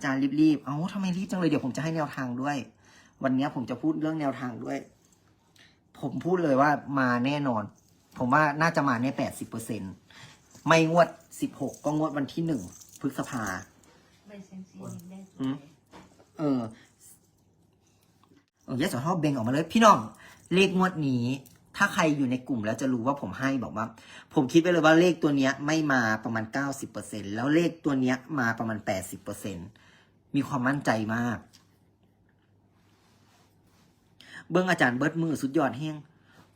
อาจารย์รีบๆ เอ้าทำไมรีบจังเลยเดี๋ยวผมจะให้แนวทางด้วย วันนี้ผมจะพูดเรื่องแนวทางด้วย ผมพูดเลยว่ามาแน่นอน ผมว่าน่าจะมาแน่แปดสิบเปอร์เซ็นไม่งวดสิบหกก็งวดวันที่หนึ่งพฤษภาใบเซนซีได้สอืวมยเออเออยศทอเบงออกมาเลย พี่น้อง เลขงวดนี้ ถ้าใครอยู่ในกลุ่มแล้วจะรู้ว่าผมให้บอกว่า ผมคิดไปเลยว่าเลขตัวเนี้ย ไม่มาประมาณเก้าสิบเปอร์เซ็นแล้วเลขตัวเนี้ยมาประมาณแปดสิบเปอร์เซ็น มีความมั่นใจมาก เบิ้องอาจารย์เบิร์ดมือสุดยอดเฮง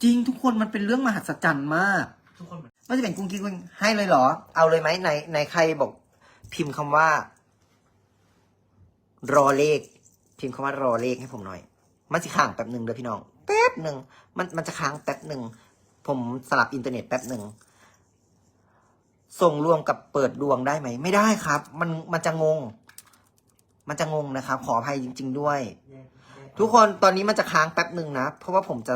จริงทุกคนมันเป็นเรื่องมหัศจรรย์มากทุกคนมันจะเป็นกุ้งกิ้งกุ้งให้เลยเหรอ เอาเลยไหมในในใครบอก พิมพ์คำว่า รอเลข พิมพ์คำว่ารอเลขให้ผมหน่อย มันจะค้างแป๊บหนึ่งเด้อพี่น้องแป๊บหนึ่งมันมันจะค้างแป๊บหนึ่งผมสลับอินเทอร์เน็ตแป๊บหนึ่งส่งรวมกับเปิดดวงได้ไหม ไม่ได้ครับ มันมันจะงง มันจะงงนะครับ ขออภัยจริง ๆ ด้วยแยกแยทุกคนตอนนี้มันจะค้างแป๊บหนึ่งนะ เพราะว่าผมจะ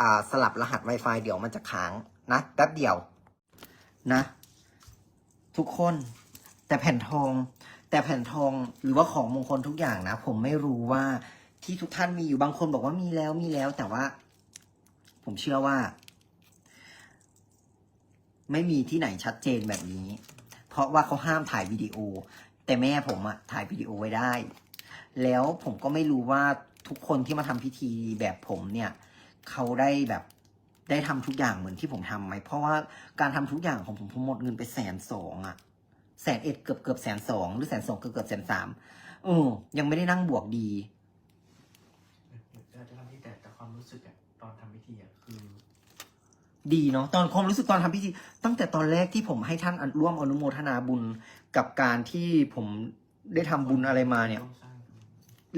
อ่าสลับรหัส Wi-Fi เดี๋ยวมันจะค้างนะแป๊บเดียวนะ ทุกคนแต่แผ่นทอง แต่แผ่นทองหรือว่าของมงคลทุกอย่างนะ ผมไม่รู้ว่าที่ทุกท่านมีอยู่บางคนบอกว่ามีแล้วมีแล้ว แต่ว่า ผมเชื่อว่า ไม่มีที่ไหนชัดเจนแบบนี้ เพราะว่าเขาห้ามถ่ายวิดีโอ แต่แม่ผมอะถ่ายวิดีโอไว้ได้ แล้วผมก็ไม่รู้ว่าทุกคนที่มาทำพิธีแบบผมเนี่ยเขาได้แบบได้ทำทุกอย่างเหมือนที่ผมทำไหมเพราะว่าการทำทุกอย่างของผมผมหมดเงินไปแสนสองอะแสนเอ็ดเกือบเกือบแสนสองหรือแสนสองเกือบเกือบแสนสามเออยังไม่ได้นั่งบวกดีจะจะทำที่แต่แต่ความรู้สึกอะตอนทำพิธีอะคือ ดีเนาะตอนความรู้สึกตอนทำพิธี ตั้งแต่ตอนแรกที่ผมให้ท่านร่วมอนุโมทนาบุญ กับการที่ผมได้ทำบุญอะไรมาเนี่ยต้องสร้าง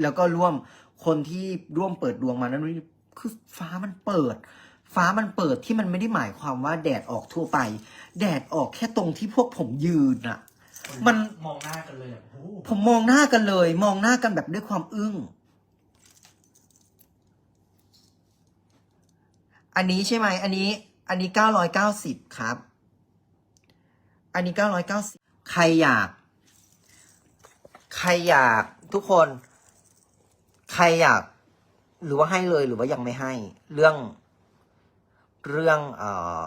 แล้วก็ร่วมคนที่ร่วมเปิดดวงมานั้นนี่คือฟ้ามันเปิด ฟ้ามันเปิดที่มันไม่ได้หมายความว่าแดดออกทั่วไป แดดออกแค่ตรงที่พวกผมยืนอะ มัน มองหน้ากันเลยอะโอ้โหผมมองหน้ากันเลย มองหน้ากันแบบด้วยความอึ้ง อันนี้ใช่ไหม อันนี้ อันนี้เก้าร้อยเก้าสิบครับ อันนี้เก้าร้อยเก้าสิบ ใครอยาก ใครอยากทุกคน ใครอยาก หรือว่าให้เลยหรือว่ายังไม่ให้ เรื่อง เรื่องเอ่อ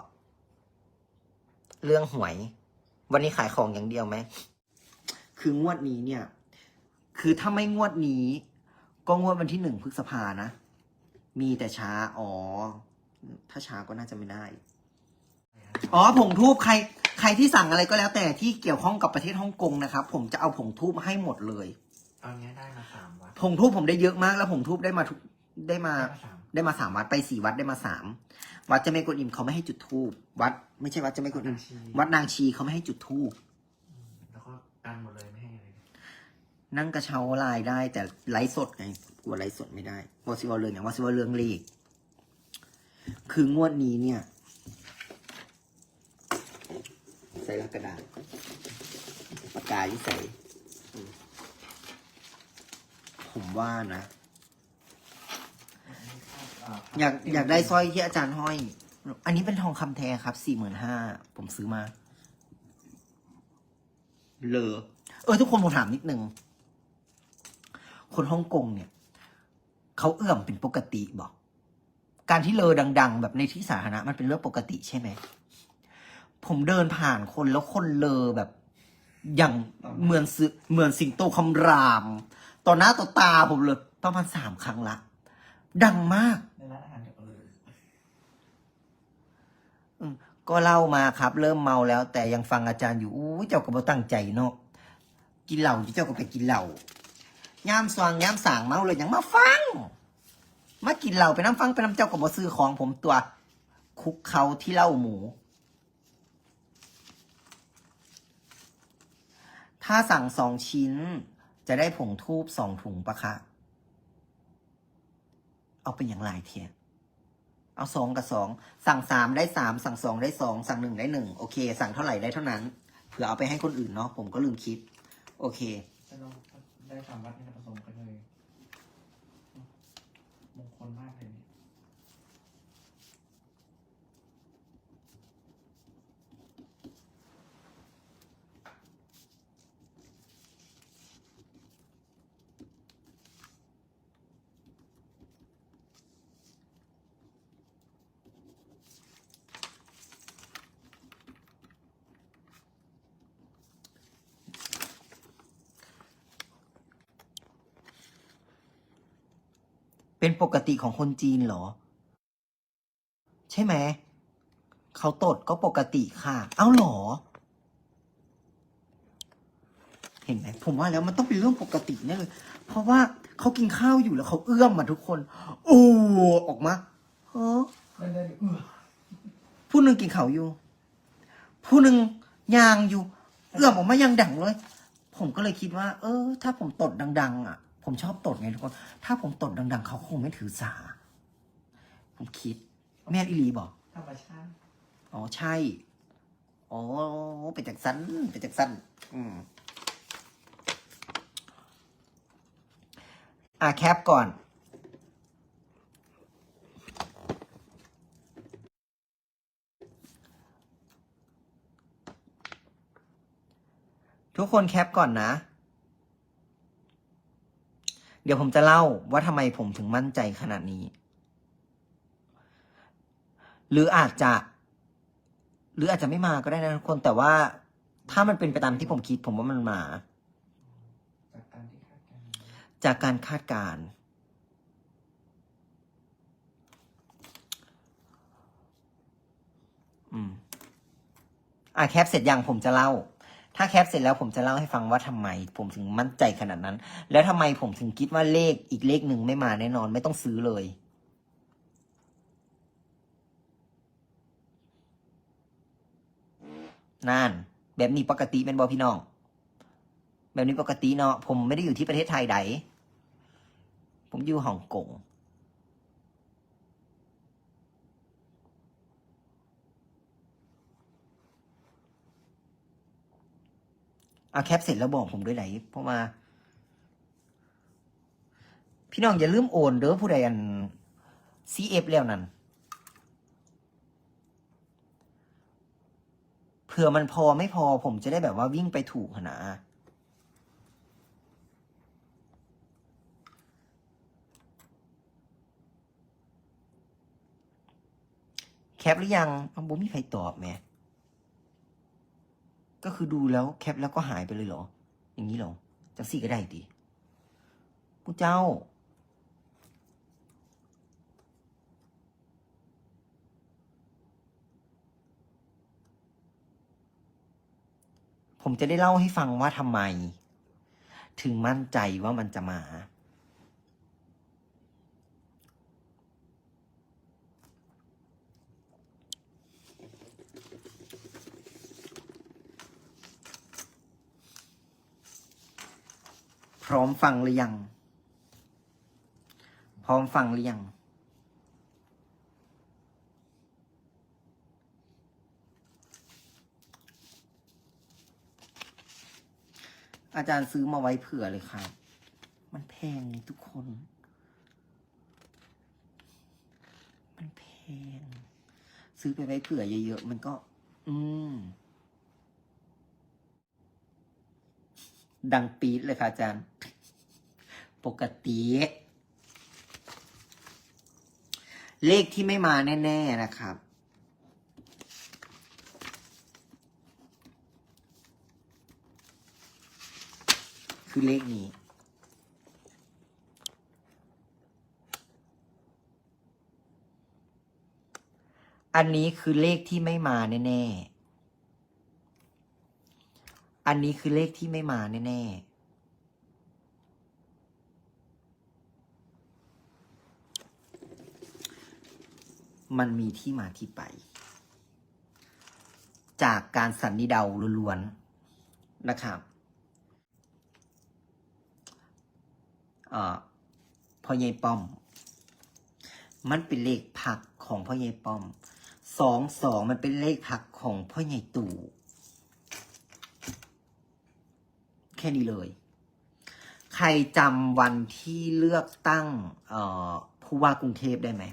เรื่องหวย วันนี้ขายของอย่างเดียวไหม คืองวดนี้เนี่ย คือถ้าไม่งวดนี้ ก็งวดวันที่หนึ่งพฤษภานะ มีแต่ช้า อ๋อ ถ้าช้าก็น่าจะไม่ได้ อ๋อผงทูบใคร ใครที่สั่งอะไรก็แล้วแต่ที่เกี่ยวข้องกับประเทศฮ่องกงนะครับ ผมจะเอาผงทูบให้หมดเลย ตอนนี้ได้มาสามวัดผงทูบผมได้เยอะมากแล้วผงทูบได้มาทุกได้มา ได้มาสามได้มาสามวัดไปสี่วัดได้มาสามวัดเจะไม่กดอิมเขาไม่ให้จุดทูบวัด ไม่ใช่วัดเจะไม่กดอิมชีวัดนางชีเขาไม่ให้จุดทูบอืมแล้วก็กันหมดเลยไม่ให้อะไรเลยนั่งกระเช้าลายได้ แต่ไลฟ์สดไงกลัวไลฟ์สดไม่ได้วอซิวอลเรื่องอย่างวอซิวอลเรื่องเลขคืองวดนี้เนี่ย ใส่ลักกระดาษปากกาที่ใส่ ผมว่านะ อยากอยากได้สร้อยที่อาจารย์ห้อย อันนี้เป็นทองคำแท้ครับ สี่หมื่นห้า ผมซื้อมา เลอ เออ ทุกคนผมถามนิดนึง คนฮ่องกงเนี่ย เขาเอื้อมเป็นปกติบอก การที่เลอดัง ๆ แบบในที่สาธารณะมันเป็นเรื่องปกติใช่ไหม ผมเดินผ่านคนแล้วคนเลอแบบ อย่างเหมือนสิเหมือนสิงโตคำราม ต่อหน้าต่อตาผมเลยประมาณสามครั้งละ ดังมากในร้านอาหารเดี๋ยวก็เลยอืมก็เล่ามาครับ เริ่มเมาแล้ว แต่ยังฟังอาจารย์อยู่อู้ยเจ้าก็บ่ตั้งใจเนาะกินเหล้าที่เจ้าก็ไปกินเหล้าย่ามสว่างย่ามสางเมาเลยยังมาฟัง มากินเหล้าไปน้ำฟังไปน้ำเจ้าก็บ่ซื้อของผมตัว คุกเขาที่เหล้าหมู ถ้าสั่งสองชิ้น จะได้ผงทูบสองถุงปะคะ เอาเป็นอย่างไรเทียเอาสองกับสองสั่งสามได้สามสั่งสองได้สองสั่งหนึ่งได้หนึ่งโอเค สั่งเท่าไหร่ได้เท่านั้นเผื่อเอาไปให้คนอื่นเนาะผมก็ลืมคิด โอเคได้สามวัดนี่นะผสมกันเลยมงคลมากเลย เป็นปกติของคนจีนเหรอ ใช่ไหมเขาตดก็ปกติค่ะ เอ้าเหรอ เห็นไหมผมว่าแล้วมันต้องเป็นเรื่องปกติแน่เลย เพราะว่าเขากินข้าวอยู่แล้วเขาเอื้อมมาทุกคนโอ้ออกมาเออได้ได้เออผู้หนึ่งกินเขาวอยู่ ผู้หนึ่งยางอยู่ เอื้อมออกมายังดังเลย ผมก็เลยคิดว่า เออ ถ้าผมตดดัง ๆ อะ ผมชอบตดไงทุกคน ถ้าผมตดดัง ๆ เขาคงไม่ถือสา ผมคิด แม่นอิลีบอกธรรมชาติอ๋อใช่ อ๋อเป็นจากสันเป็นจากสันอืม อะแคปก่อนทุกคนแคปก่อนนะ เดี๋ยวผมจะเล่าว่าทำไมผมถึงมั่นใจขนาดนี้ หรืออาจจะ หรืออาจจะไม่มาก็ได้นะทุกคนแต่ว่าถ้ามันเป็นไปตามที่ผมคิด ผมว่ามันมา จากการคาดการณ์จากการคาดการณ์อืมอะแคปเสร็จยังผมจะเล่า ถ้าแคปเสร็จแล้วผมจะเล่าให้ฟังว่าทำไม ผมถึงมั่นใจขนาดนั้น แล้วทำไมผมถึงคิดว่าเลขอีกเลขหนึ่งไม่มาแน่นอนไม่ต้องซื้อเลย นั่น แบบนี้ปกติเป็นบอพี่น้อง แบบนี้ปกติเนาะผมไม่ได้อยู่ที่ประเทศไทยใดผมอยู่ฮ่องกง เอาแคปเสร็จแล้วบอกผมด้วยไหนเพราะว่า พี่น้องอย่าลืมโอนเด้อผู้ใดอัน CF แล้วนั่นเผื่อมันพอไม่พอผมจะได้แบบว่าวิ่งไปถูกนะแคปหรือยังอ้าวบ่มีใครตอบแหม่ ก็คือดูแล้วแคปแล้วก็หายไปเลยเหรอ อย่างนี้เหรอจังสี่ก็ได้ดิผู้เจ้า ผมจะได้เล่าให้ฟังว่าทำไม ถึงมั่นใจว่ามันจะมา พร้อมฟังหรือยัง พร้อมฟังหรือยัง อาจารย์ซื้อมาไว้เผื่อเลยครับ มันแพงทุกคน มันแพง ซื้อไปไว้เผื่อเยอะๆ มันก็ อืม ดังปี๊ดเลยค่ะอาจารย์ ปกติ เลขที่ไม่มาแน่ ๆ นะครับ คือเลขนี้อันนี้คือเลขที่ไม่มาแน่ๆ อันนี้คือเลขที่ไม่มาแน่ๆ มันมีที่มาที่ไป จากการสันนิเดาล้วนๆ นะครับอ่อพ่อใหญ่ป้อม มันเป็นเลขผักของพ่อใหญ่ป้อม สองสองมันเป็นเลขผักของพ่อใหญ่ตู่ แค่นี้เลย ใครจำวันที่เลือกตั้งผู้ว่ากรุงเทพได้ไหม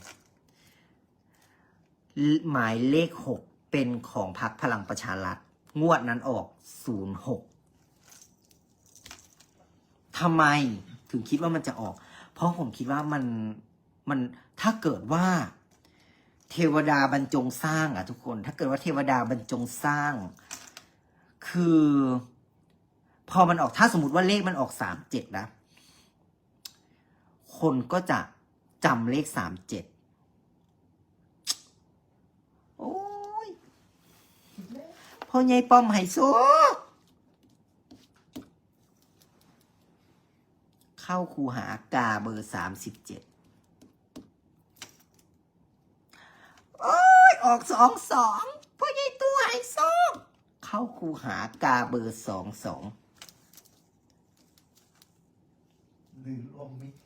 หมายเลขหกเป็นของพรรคพลังประชารัฐ งวดนั้นออกศูนย์หกทำไมถึงคิดว่ามันจะออก เพราะผมคิดว่ามันมันถ้าเกิดว่าเทวดาบรรจงสร้างอะทุกคน ถ้าเกิดว่าเทวดาบรรจงสร้าง คือ พอมันออกถ้าสมมติว่าเลขมันออกสามเจ็ดนะ คนก็จะจำเลขสามเจ็ดโอ้ยพ่อใหญ่ป้อมไฮโซเข้าคูหากาเบอร์สามสิบเจ็ดโอ้ย ออกสองสองพ่อใหญ่ตัวไฮโซเข้าคูหากาเบอร์สองสอง หรือรวมมิตร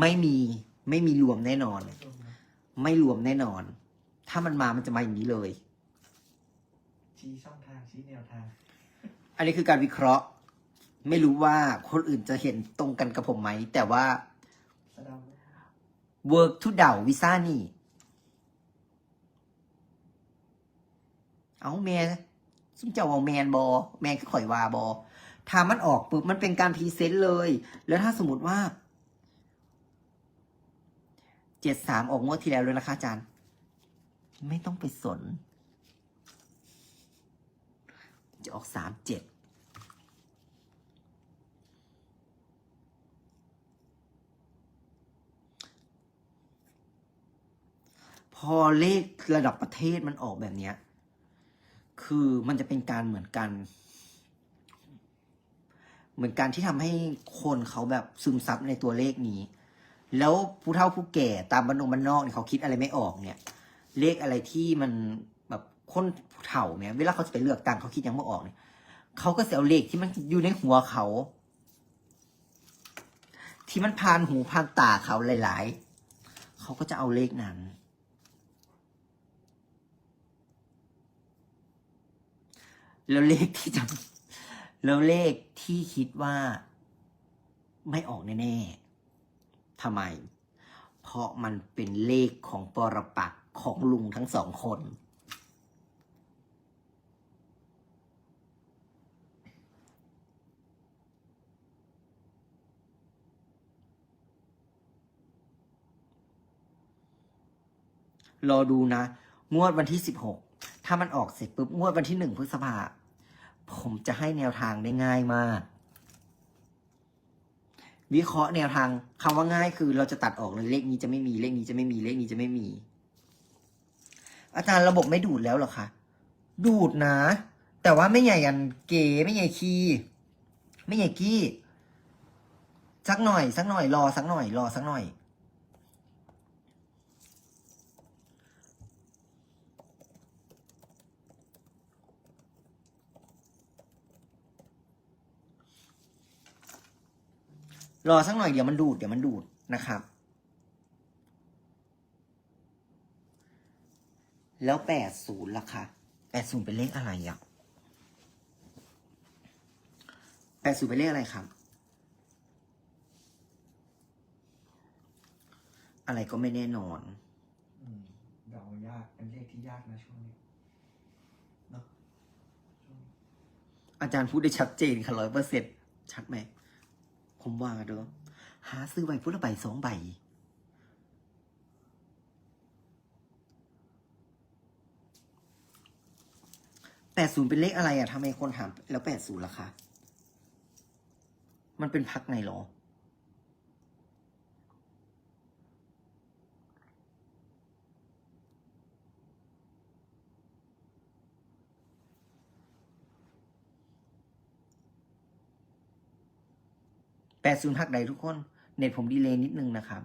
ไม่มีไม่มีรวมแน่นอนรวมนะไม่รวมแน่นอน ถ้ามันมามันจะมาอย่างนี้เลย ชี้ช่องทางชี้แนวทาง อันนี้คือการวิเคราะห์ ไม่รู้ว่าคนอื่นจะเห็นตรงกันกับผมไหม แต่ว่าสะเดา work to เดาวิซ่านี่ เอาแมนซุ่มเจ้าเอาแมนบอแมนคือข่อยวาบอ ถ้ามันออกปุ๊บมันเป็นการพรีเซนต์เลย แล้วถ้าสมมติว่าเจ็ดสามออกงวดที่แล้วเลยนะคะอาจารย์ ไม่ต้องไปสน จะออกสามเจ็ดพอเลขระดับประเทศมันออกแบบเนี้ย คือมันจะเป็นการเหมือนกัน เหมือนการที่ทำให้คนเขาแบบซึมซับในตัวเลขนี้ แล้วผู้เฒ่าผู้แก่ตามบ้านนงบ้านนอกเนี่ยเขาคิดอะไรไม่ออกเนี่ย เลขอะไรที่มันแบบคนผู้เฒ่าเนี่ย เวลาเขาจะไปเลือกตั้งเขาคิดยังไม่ออกเนี่ยเขาก็จะเอาเลขที่มันอยู่ในหัวเขา ที่มันผ่านหูผ่านตาเขาหลาย ๆ เขาก็จะเอาเลขนั้นแล้วเลขที่จะ แล้วเลขที่คิดว่า ไม่ออกแน่ๆทำไม เพราะมันเป็นเลขของปรปักของลุงทั้งสองคน รอดูนะ งวดวันที่สิบหกถ้ามันออกเสร็จปุ๊บ งวดวันที่หนึ่งพฤษภา ผมจะให้แนวทางได้ง่ายมาก วิเคราะห์แนวทางคำว่าง่ายคือเราจะตัดออกเลยเลขนี้จะไม่มีเลขนี้จะไม่มีเลขนี้จะไม่มี อาจารย์ระบบไม่ดูดแล้วหรอคะดูดนะ แต่ว่าไม่ใหญ่ยันเก๋ไม่ใหญ่คีไม่ใหญ่กี้สักหน่อย สักหน่อยรอสักหน่อยรอสักหน่อย รอสักหน่อยเดี๋ยวมันดูดเดี๋ยวมันดูดนะครับ แล้วแปดศูนย์ล่ะคะแปดศูนย์เป็นเลขอะไรอะแปดศูนย์เป็นเลขอะไรครับ อะไรก็ไม่แน่นอนอืมเดายากเป็นเลขที่ยากนะช่วงนี้เนาะช่วงนี้อาจารย์พูดได้ชัดเจนค่ะร้อยเปอร์เซ็นชัดไหม ผมว่าเด้อหาซื้อใบพุทธใบสองใบแปดศูนย์เป็นเลขอะไรอะทำไมคนถามแล้วแปดศูนย์ล่ะคะ มันเป็นพักไหนหรอ แปดศูนย์พักใดทุกคน เน็ตผมดีเลย์นิดนึงนะครับ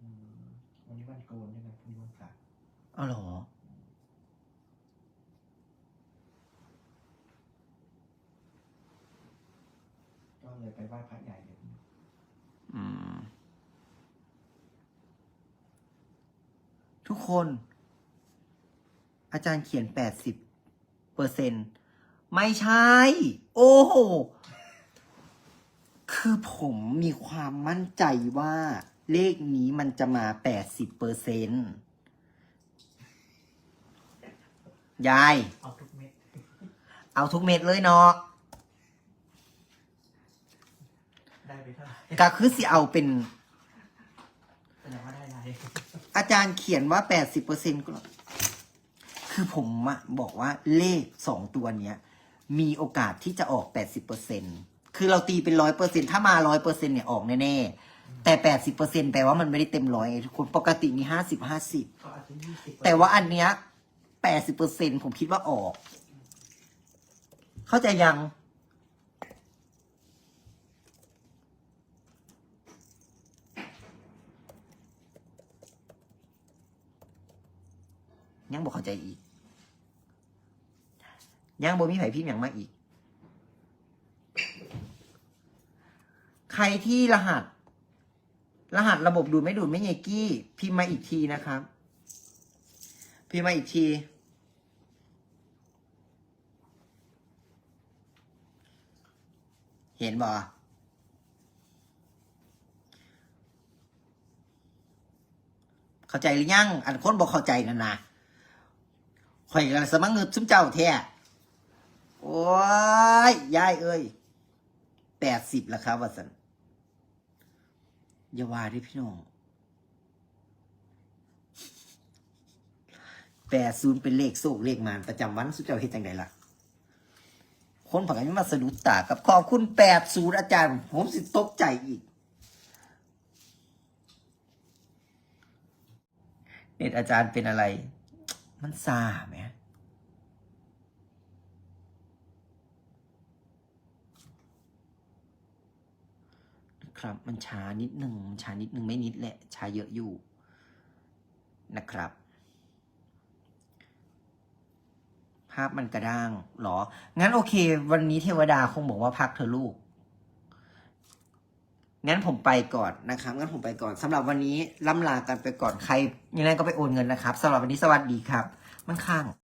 อืมวันนี้วันโกนใช่ไหมพรุ่งนี้วันพระ อ้าวเหรอ ก็ เลยไปไหว้พระใหญ่เลยอืมทุกคน อาจารย์เขียนแปดสิบเปอร์เซ็นไม่ใช่ โอ้โห คือผมมีความมั่นใจว่าเลขนี้มันจะมาแปดสิบเปอร์เซ็นยาย เอาทุกเม็ด เอาทุกเม็ดเลยเนาะ ได้ไปเท่าไหร่ก็คือสิเอาเป็น แสดงว่าได้ไรอาจารย์เขียนว่าแปดสิบเปอร์เซ็นต์ก็คือผมอะบอกว่าเลขสองตัวเนี้ย มีโอกาสที่จะออกแปดสิบเปอร์เซ็นคือเราตีเป็นร้อยเปอร์เซ็นถ้ามาร้อยเปอร์เซ็นเนี่ยออกแน่ๆ แต่แปดสิบเปอร์เซ็นแปลว่ามันไม่ได้เต็มร้อยไงทุกคนปกติมีห้าสิบห้าสิบก็อาจจะยี่สิบแต่ว่าอันเนี้ยแปดสิบเปอร์เซ็นผมคิดว่าออก เข้าใจยัง ยังบอกเข้าใจอีก ยังบ่มีไผ่พิมพ์อย่างมาอีก ใครที่รหัส รหัสระบบดูดไม่ดูดไม่เยกี้ พิมพ์มาอีกทีนะครับ พิมพ์มาอีกที เห็นบ่เข้าใจหรือยัง อันคนบอกเข้าใจนั่นนะ ข่อยกันสมังเงึบซุ้มเจ้าแท้โอ้ยยายเอ้ยแปดสิบแล้วครับวัสันอย่าว่าดิพี่น้องแปดศูนย์เป็นเลขโซกเลขมานประจำวันสุดเจ้าเฮ็ดจังไดล่ะ คนผักกันมาสะดุดตากับขอบคุณแปดศูนย์อาจารย์ ผมสิตกใจอีกเน็ตอาจารย์เป็นอะไร มันซาไหมครับ มันช้านิดหนึ่งมันช้านิดหนึ่งไม่นิดแหละช้าเยอะอยู่นะครับ ภาพมันกระด้างหรอ งั้นโอเค วันนี้เทวดาคงบอกว่าพักเธอลูก งั้นผมไปก่อนนะครับงั้นผมไปก่อนสำหรับวันนี้ล่ำลากันไปก่อนใครยังไงก็ไปโอนเงินนะครับสำหรับวันนี้สวัสดีครับ มันข้าง